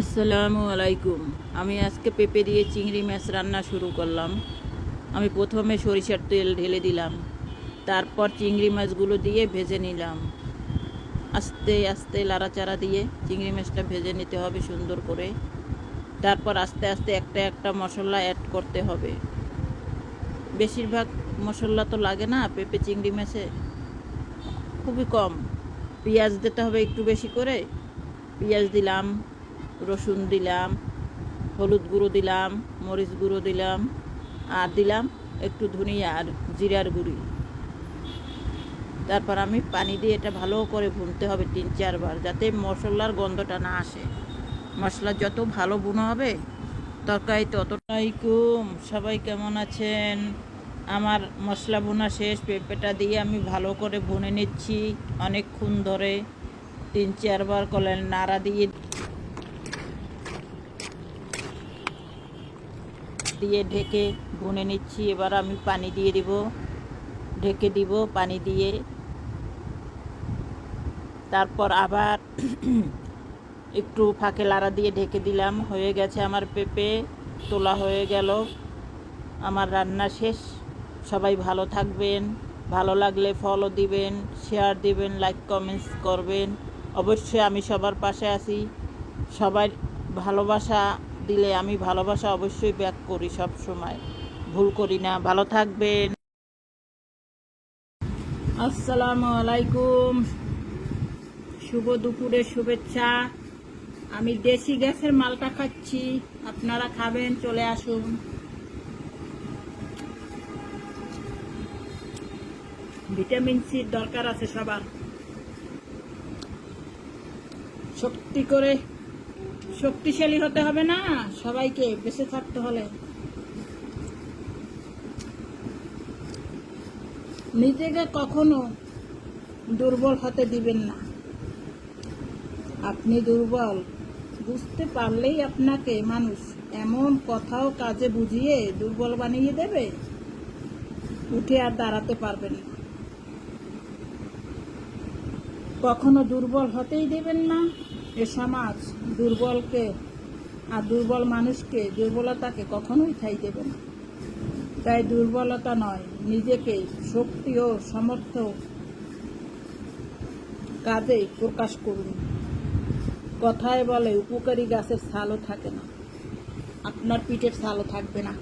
আসসালামু আলাইকুম। আমি আজকে পেঁপে দিয়ে চিংড়ি মাছ রান্না শুরু করলাম। আমি প্রথমে সরিষার তেল ঢেলে দিলাম। তারপর চিংড়ি মাছগুলো দিয়ে ভেজে নিলাম। আস্তে আস্তে লাড়াচাড়া দিয়ে চিংড়ি মাছটা ভেজে নিতে হবে সুন্দর করে। তারপর আস্তে আস্তে একটা একটা মশলা অ্যাড করতে হবে। বেশিরভাগ মশলা তো লাগে না পেঁপে চিংড়ি মাছে? খুবই কম। পেঁয়াজ দিতে হবে একটু বেশি করে। পেঁয়াজ দিলাম রসুন দিলাম, হলুদ গুঁড়ো দিলাম, মরিচ গুঁড়ো দিলাম, আর দিলাম একটু ধনিয়া আর জিরার গুঁড়ি। তারপর আমি পানি দিয়ে এটা ভালো করে ভুনতে হবে তিন চারবার, যাতে মশলার গন্ধটা না আসে। মশলা যত ভালো বুনো হবে, তরকারি ততটাইকুম সবাই কেমন আছেন? আমার মশলা বোনা শেষ, পেঁপেটা দিয়ে আমি ভালো করে ভুনে নিচ্ছি অনেকক্ষণ ধরে। তিন চারবার কলেন নাড়া দিয়ে দিয়ে ঢেকে ভুনে নিচ্ছি। এবার আমি পানি দিয়ে দিব। ঢেকে দিব পানি দিয়ে। তারপর আবার একটু ফাঁকে লাড়া দিয়ে ঢেকে দিলাম। হয়ে গেছে আমার পেঁপে, তোলা হয়ে গেল। আমার রান্না শেষ। সবাই ভালো থাকবেন। ভালো লাগলে ফলো দিবেন শেয়ার দিবেন লাইক কমেন্টস করবেন। অবশ্যই আমি সবার পাশে আছি। সবাই ভালোবাসা দিলে আমি ভালোবাসা অবশ্যই ব্যাক করি সব সময়। ভুল করি না। ভালো থাকবেন। আসসালামু আলাইকুম। শুভ দুপুরের শুভেচ্ছা। আমি দেশি গ্যাসের মালটা খাচ্ছি। আপনারা খাবেন, চলে আসুন। ভিটামিন সির দরকার আছে সবার। শক্তি করে শক্তিশালী হতে হবে না, সবাইকে বেঁচে থাকতে হলে। নিজেকে কখনো দুর্বল হতে দিবেন না। আপনি দুর্বল, বুঝতে পারলেই আপনাকে মানুষ এমন কথাও কাজে বুঝিয়ে দুর্বল বানিয়ে দেবে, উঠে আর দাঁড়াতে পারবেন না। কখনো দুর্বল হতেই দেবেন না। এ সমাজ দুর্বলকে আর দুর্বল মানুষকে দুর্বলতাকে কখনোই ঠাই দেবে না। তাই দুর্বলতা নয়, নিজেকে শক্তি ও সমর্থ কাজে প্রকাশ করুন। কথায় বলে, উপকারী গাছের ছালও থাকে না। আপনার পিঠের ছালও থাকবে না।